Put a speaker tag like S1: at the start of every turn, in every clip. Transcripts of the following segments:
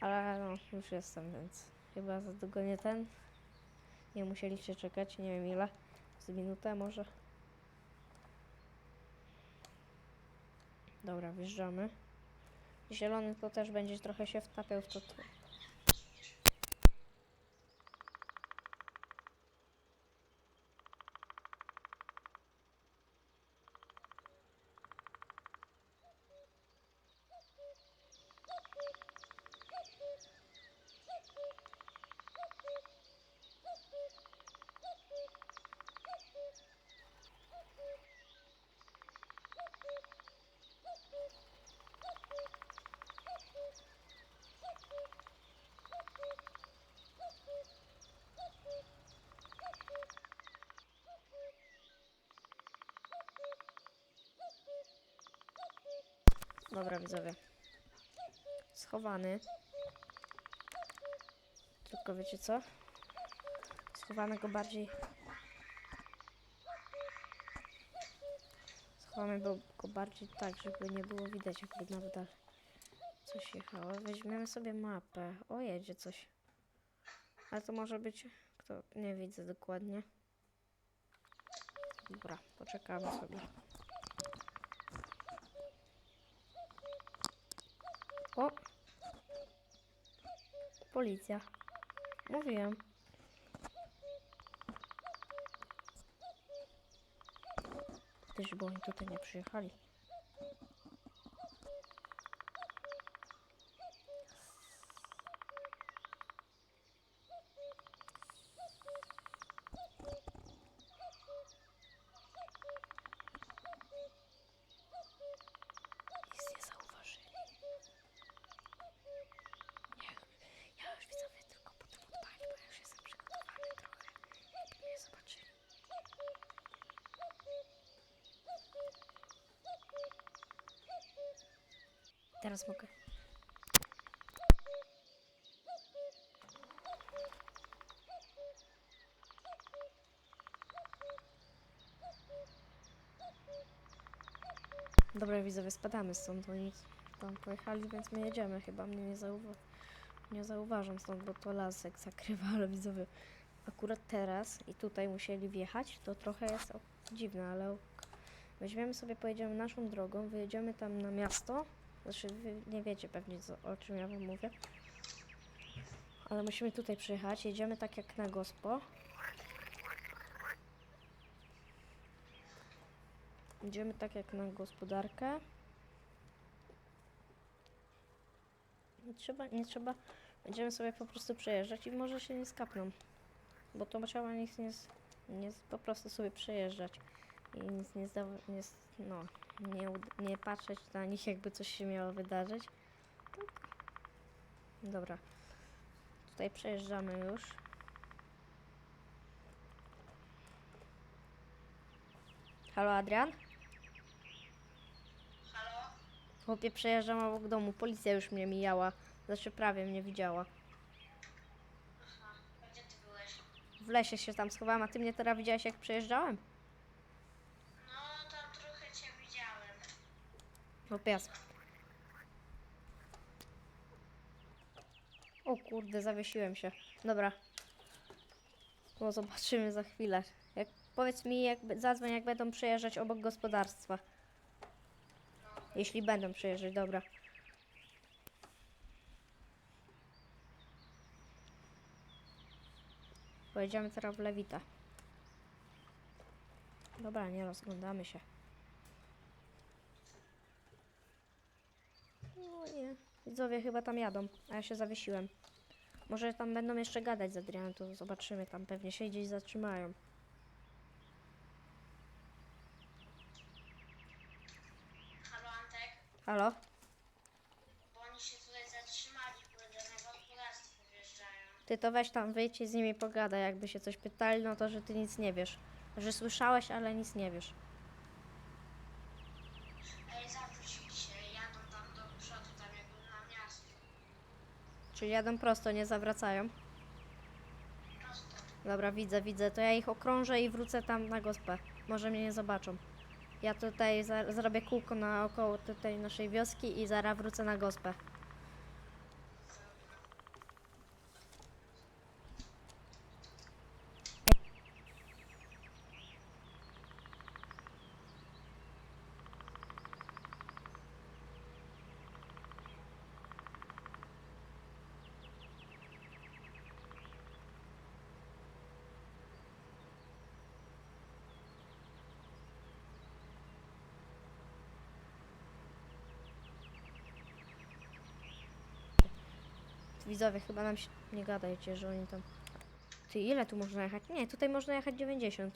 S1: Ale no, już jestem, więc chyba za długo nie ten. Nie musieliście czekać, nie wiem ile. Z minutę może. Dobra, wjeżdżamy. Zielony to też będzie trochę się wtapiał w to. Dobra, widzowie. Schowany. Tylko wiecie co? Schowamy go bardziej. Schowamy go bardziej tak, żeby nie było widać, jakby nawet coś jechało. Weźmiemy sobie mapę. O, jedzie coś. Ale to może być. Kto? Nie widzę dokładnie. Dobra, poczekamy sobie. O! Policja. Mówiłem. Też, bo oni tutaj nie przyjechali. Nic nie zauważyli. Ja, ja już widzowie tylko potem odpalić, bo ja już jestem przygotowany trochę. Żeby mnie zobaczyli. Teraz mogę. Dobra widzowie, spadamy stąd, oni tam pojechali, więc my jedziemy. Chyba mnie nie, zauwa nie zauważą stąd, bo to lasek zakrywa, ale widzowie, akurat teraz i tutaj musieli wjechać, to trochę jest dziwne, ale weźmiemy sobie, pojedziemy naszą drogą, wyjedziemy tam na miasto, znaczy nie wiecie pewnie co, o czym ja wam mówię, ale musimy tutaj przyjechać, jedziemy tak jak na gospo. Idziemy tak jak na gospodarkę. Nie trzeba, nie trzeba. Będziemy sobie po prostu przejeżdżać i może się nie skapną. Bo to trzeba nic nie, nie po prostu sobie przejeżdżać. I nic nie nie, no, nie, nie patrzeć na nich jakby coś się miało wydarzyć. Tak. Dobra. Tutaj przejeżdżamy już. Halo Adrian?
S2: Halo?
S1: Chłopie, przejeżdżam obok domu. Policja już mnie mijała. Znaczy prawie mnie widziała.
S2: Aha, gdzie ty byłeś?
S1: W lesie się tam schowałam, a ty mnie teraz widziałeś jak przejeżdżałem?
S2: No, tam trochę cię widziałem.
S1: Ja... sp- O kurde, zawiesiłem się. Dobra. No zobaczymy za chwilę. Jak, powiedz mi, jak, zadzwoń jak będą przejeżdżać obok gospodarstwa. Jeśli będą przejeżdżać, dobra. Pojedziemy teraz w Lewita. Dobra, nie rozglądamy się. Nie. Widzowie chyba tam jadą, a ja się zawiesiłem. Może tam będą jeszcze gadać z Adrianem, to zobaczymy. Tam pewnie się gdzieś zatrzymają.
S2: Halo, Antek?
S1: Halo?
S2: Bo oni się tutaj zatrzymali, bo do gospodarstwa wjeżdżają.
S1: Ty to weź tam wyjdź i z nimi pogadaj. Jakby się coś pytali, no to że ty nic nie wiesz. Że słyszałeś, ale nic nie wiesz.
S2: Ej, zawrócili się, jadą tam do przodu, tam jakby na miasto.
S1: Czyli jadą prosto, nie zawracają. Dobra, widzę, widzę. To ja ich okrążę i wrócę tam na gospę. Może mnie nie zobaczą. Ja tutaj zrobię kółko naokoło tutaj naszej wioski i zaraz wrócę na gospę. Widzowie, chyba nam się... Nie gadajcie, że oni tam... Ty, ile tu można jechać? Nie, tutaj można jechać 90.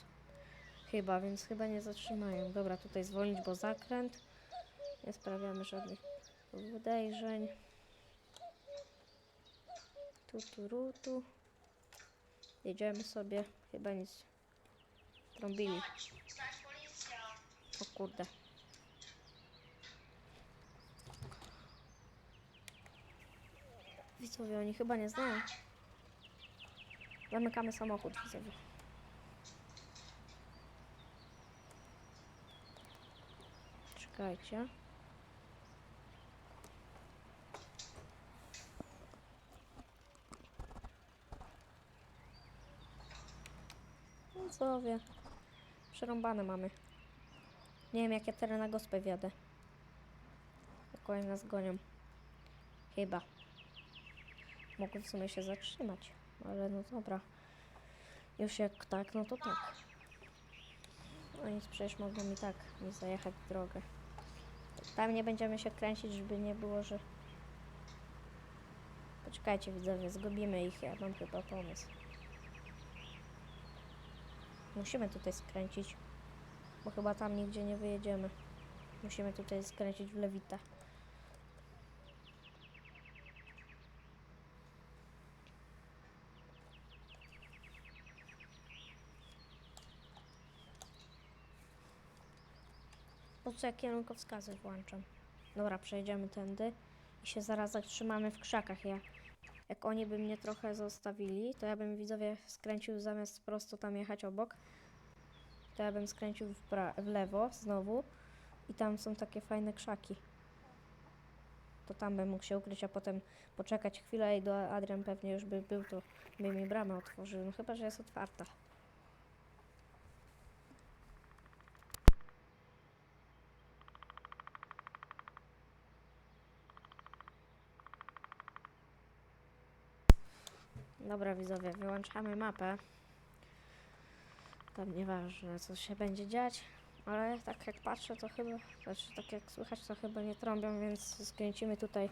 S1: Chyba, więc chyba nie zatrzymają. Dobra, tutaj zwolnić, bo zakręt. Nie sprawiamy żadnych podejrzeń. Tu, tu, ru, tu. Jedziemy sobie. Chyba nic. Trąbili. O kurde. Widzowie, oni chyba nie znają. Zamykamy samochód, widzowie. Czekajcie. Widzowie. Przerąbane mamy. Nie wiem, jak ja teraz na gospę wjadę. Oni nas gonią. Chyba. Mogę w sumie się zatrzymać. Ale no dobra. Już jak tak, no to tak. Oni przecież mogą mi tak mi zajechać w drogę. Tam nie będziemy się kręcić, żeby nie było, że... Poczekajcie widzowie, zgubimy ich. Ja mam chyba pomysł. Musimy tutaj skręcić. Bo chyba tam nigdzie nie wyjedziemy. Musimy tutaj skręcić w lewitę. Ja kierunkowskazy włączam? Dobra, przejdziemy tędy i się zaraz zatrzymamy w krzakach. Ja, jak oni by mnie trochę zostawili, to ja bym widzowie skręcił zamiast prosto tam jechać obok, to ja bym skręcił w, pra- w lewo znowu i tam są takie fajne krzaki. To tam bym mógł się ukryć, a potem poczekać chwilę i do Adrian pewnie już by był, to by mi bramę otworzył. No chyba, że jest otwarta. Dobra widzowie, wyłączamy mapę. Tam nieważne co się będzie dziać, ale tak jak patrzę to chyba, znaczy tak jak słychać to chyba nie trąbią, więc skręcimy tutaj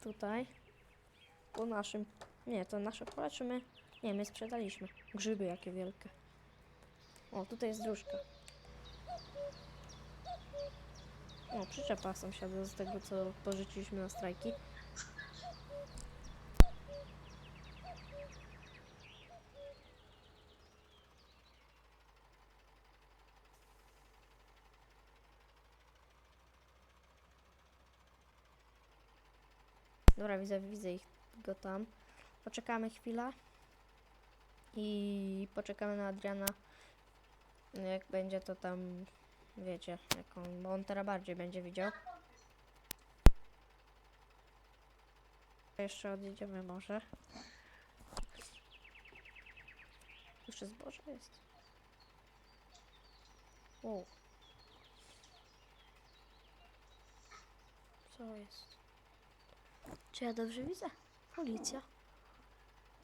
S1: tutaj po naszym, nie to nasze pole czy my, nie my sprzedaliśmy, grzyby jakie wielkie. O tutaj jest dróżka. O przyczepa sąsiada z tego co pożyczyliśmy na strajki. Dobra, widzę, widzę ich go tam. Poczekamy chwilę. I poczekamy na Adriana. Jak będzie to tam, wiecie, jak on, bo on teraz bardziej będzie widział. Jeszcze odjedziemy może. Jeszcze zboże jest. O. Co jest? Czy ja dobrze widzę? Policja.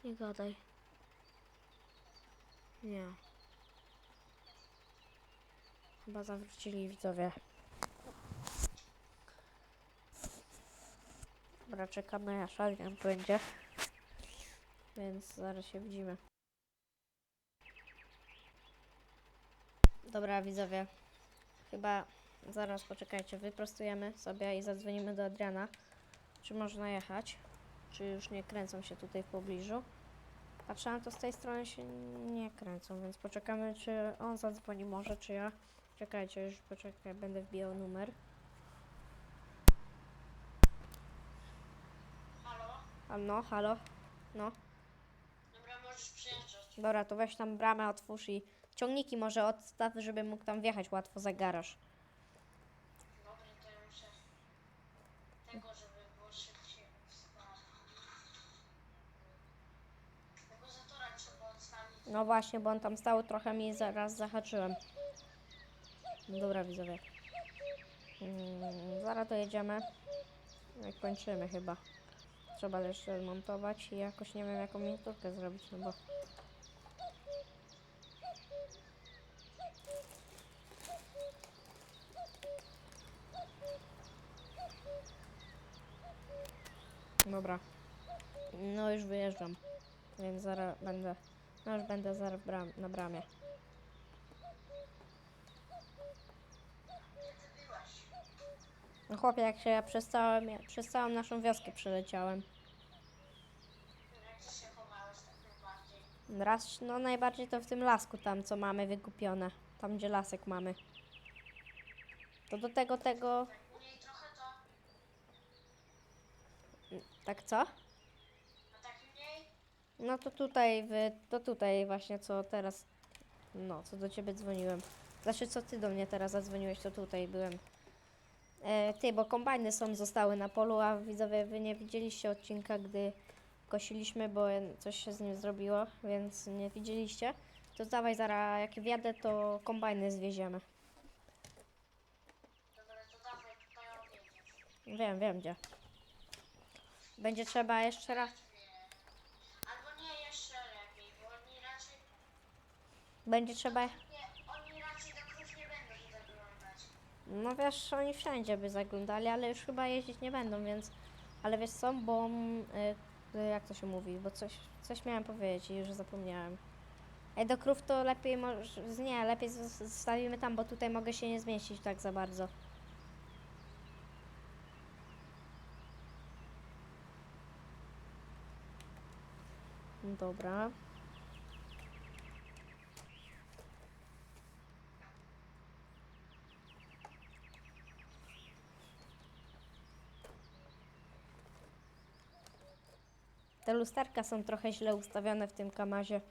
S1: Nie gadaj. Nie. Chyba zawrócili widzowie. Dobra, czekamy aż Adrian będzie. Więc zaraz się widzimy. Dobra, widzowie. Chyba zaraz poczekajcie, wyprostujemy sobie i zadzwonimy do Adriana czy można jechać, czy już nie kręcą się tutaj w pobliżu. Patrzyłam, to z tej strony się nie kręcą, więc poczekamy, czy on zadzwoni może, czy ja. Czekajcie, już poczekaj, będę wbijał numer.
S2: Halo?
S1: A no, halo? No,
S2: Dobra, możesz przyjeżdżać.
S1: dobra, to weź tam bramę, otwórz i ciągniki może odstaw, żeby mógł tam wjechać łatwo za garaż.
S2: Dobra, to ja muszę tego, żeby było szybciej wstawić. Tego zatora trzeba odstawić.
S1: No właśnie, bo on tam stał, trochę mi zaraz zahaczyłem. Dobra, widzowie. Mm, zaraz dojedziemy. No i kończymy chyba. Trzeba jeszcze montować i jakoś nie wiem jaką miniaturkę zrobić, no bo... Dobra. No już wyjeżdżam. Więc zaraz będę. No już będę zaraz bram, na bramie. No chłopie, jak się ja przez, całą, ja przez całą naszą wioskę przeleciałem.
S2: Tak?
S1: Raz, no najbardziej to w tym lasku tam, co mamy wykupione. Tam, gdzie lasek mamy. To do tego, tego...
S2: Tak
S1: co? No to tutaj, to tutaj właśnie, co teraz... No, co do ciebie dzwoniłem. Znaczy, co ty do mnie teraz zadzwoniłeś, to tutaj byłem. E, ty, bo kombajny są, zostały na polu, a widzowie, wy nie widzieliście odcinka, gdy kosiliśmy, bo coś się z nim zrobiło, więc nie widzieliście. To dawaj, zaraz, jak wjadę, to kombajny zwieziemy.
S2: Dobra, to.
S1: Wiem, wiem gdzie. Będzie trzeba jeszcze raz.
S2: Albo nie jeszcze lepiej, bo oni raczej,
S1: Będzie trzeba.
S2: nie, oni raczej do krów nie będą zaglądać.
S1: No wiesz, oni wszędzie by zaglądali, ale już chyba jeździć nie będą, więc. Ale wiesz co, bo. mm, Y, y, jak to się mówi? Bo coś, coś miałem powiedzieć i już zapomniałem. Ej, do krów to lepiej może. Nie, lepiej zos- zostawimy tam, bo tutaj mogę się nie zmieścić tak za bardzo. Dobra. Te lusterka są trochę źle ustawione w tym kamazie.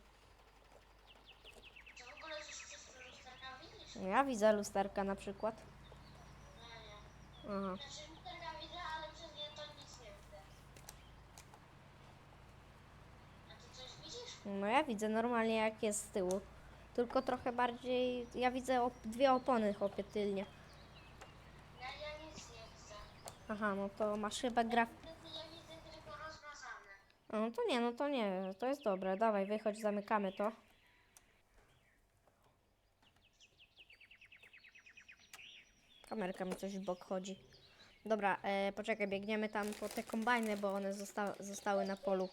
S2: To w ogóle coś coś z lusterka widzisz?
S1: Ja widzę lusterka na przykład. Aha.
S2: Znaczy lusterka widzę, ale przez nie to nic nie widzę. A ty coś widzisz?
S1: No ja widzę normalnie jak jest z tyłu. Tylko trochę bardziej. Ja widzę op- dwie opony chłopie tylnie.
S2: Ja, ja nic nie widzę.
S1: Aha, no to masz chyba graf. No to nie, no to nie, to jest dobre. Dawaj, wychodź, zamykamy to. Kamerka mi coś w bok chodzi. Dobra, e, poczekaj, biegniemy tam po te kombajny, bo one zosta zostały na polu.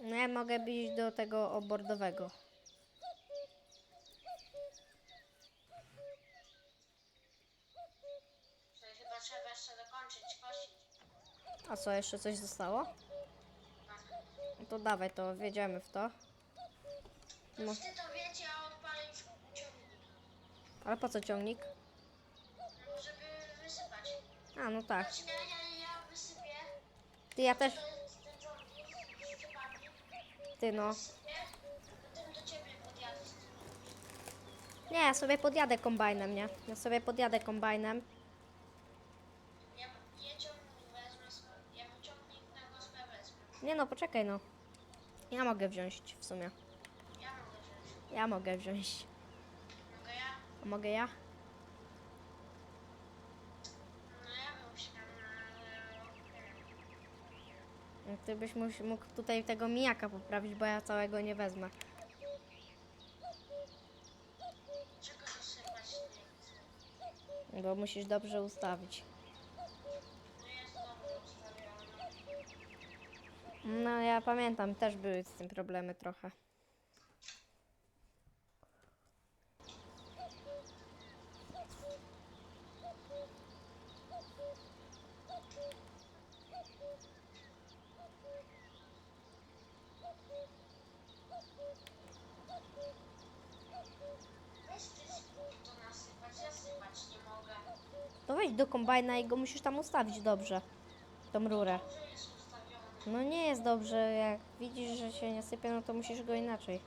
S1: No ja mogę iść do tego obordowego.
S2: Czyli chyba trzeba jeszcze dokończyć kosić.
S1: A co, jeszcze coś zostało? No to dawaj, to wjedziemy w to. No.
S2: To wiecie, a ciągnik.
S1: Ale po co ciągnik?
S2: No, żeby wysypać.
S1: A, no tak.
S2: Znaczy ja, ja, ja wysypię.
S1: Ty, ja też,
S2: ten ciągnik
S1: ty no.
S2: Wysypię. Potem do ciebie podjadę z tym.
S1: Nie, ja sobie podjadę kombajnem, nie? Ja sobie podjadę kombajnem.
S2: Ja, ja ciągnik wezmę, swo- ja ciągnik na gospę wezmę.
S1: Nie no, poczekaj no. Ja mogę wziąć w sumie.
S2: Ja mogę wziąć.
S1: Ja mogę wziąć.
S2: Mogę ja?
S1: A mogę ja?
S2: No ja bym się tam na...
S1: No, Ty byś mógł tutaj tego mijaka poprawić, bo ja całego nie wezmę.
S2: Czego dosypać nie chcę.
S1: Bo musisz dobrze ustawić.
S2: No jest dobrze ustawione.
S1: No ja pamiętam, też były z tym problemy trochę.
S2: Weź to
S1: wejdź do kombajna i go musisz tam ustawić dobrze. Tą rurę. No nie jest dobrze, jak widzisz, że się nie sypie, no to musisz go inaczej.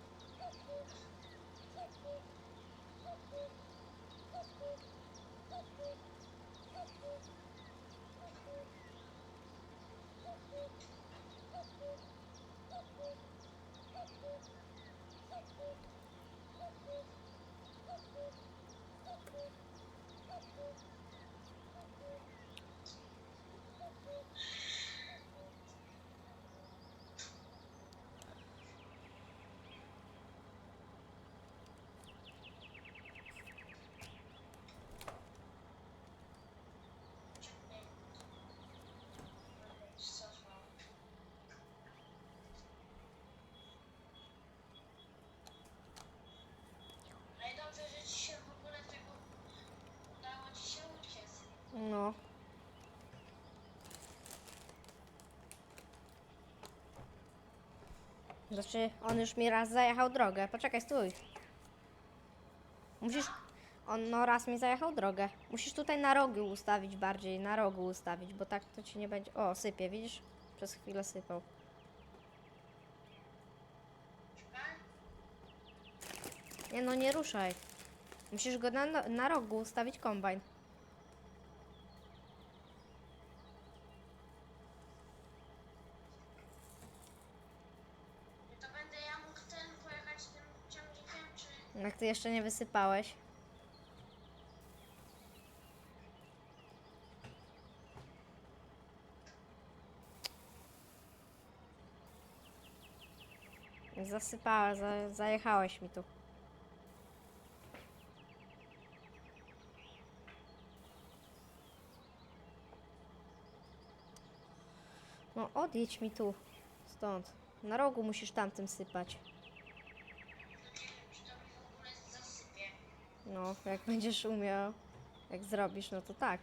S1: Znaczy, on już mi raz zajechał drogę. Poczekaj, stój. Musisz... On no raz mi zajechał drogę. Musisz tutaj na rogu ustawić bardziej, na rogu ustawić, bo tak to ci nie będzie... O, sypie, widzisz? Przez chwilę sypał. Nie no, nie ruszaj. Musisz go na, na rogu ustawić kombajn.
S2: No to będę ja mógł ten pojechać tym ciągnikiem, czy...
S1: Jak ty jeszcze nie wysypałeś. Zasypała, za, zajechałeś mi tu. No odjedź mi tu, stąd. Na rogu musisz tamtym sypać.
S2: No nie wiem, czy to mi w ogóle zasypie.
S1: No, jak będziesz umiał, jak zrobisz, no to tak.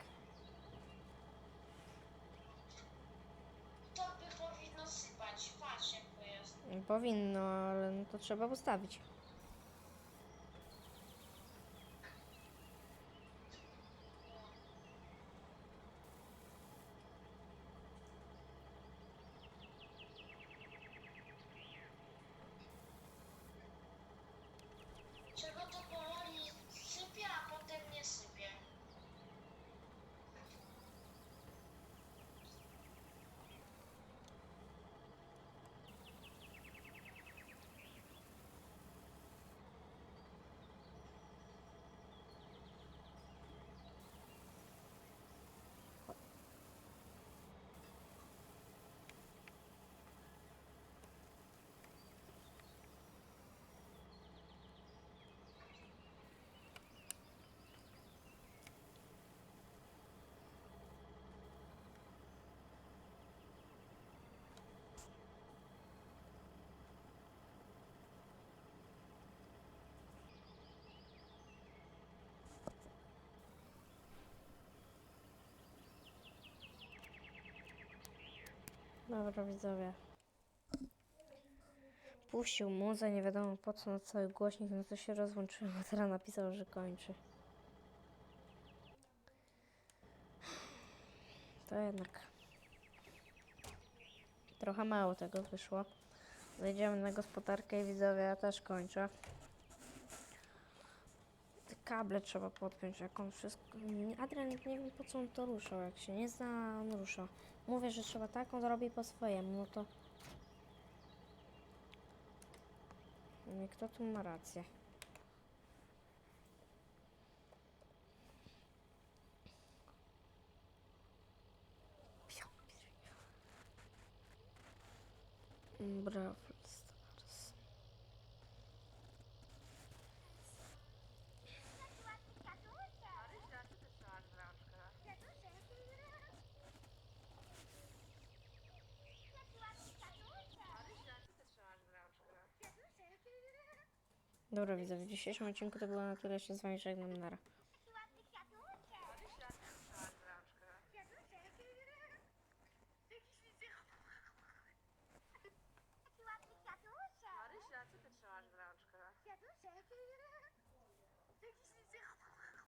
S2: To by powinno sypać. Patrz jak to jest.
S1: Powinno, ale no to trzeba ustawić. Dobra, widzowie. Puścił muzę, nie wiadomo po co na cały głośnik, no to się rozłączyłem, a teraz napisał, że kończy. To jednak trochę mało tego wyszło. Zejdziemy na gospodarkę i widzowie, ja też kończę. Kable trzeba podpiąć, jak on wszystko... Adrian, nie wiem po co on to ruszał, jak się nie zna, on rusza. Mówię, że trzeba tak, on robi po swojemu, no to... Nie, Kto tu ma rację? Ja Dobra, widzę, w dzisiejszym odcinku to było na tyle. Się z wami żegnam, nara.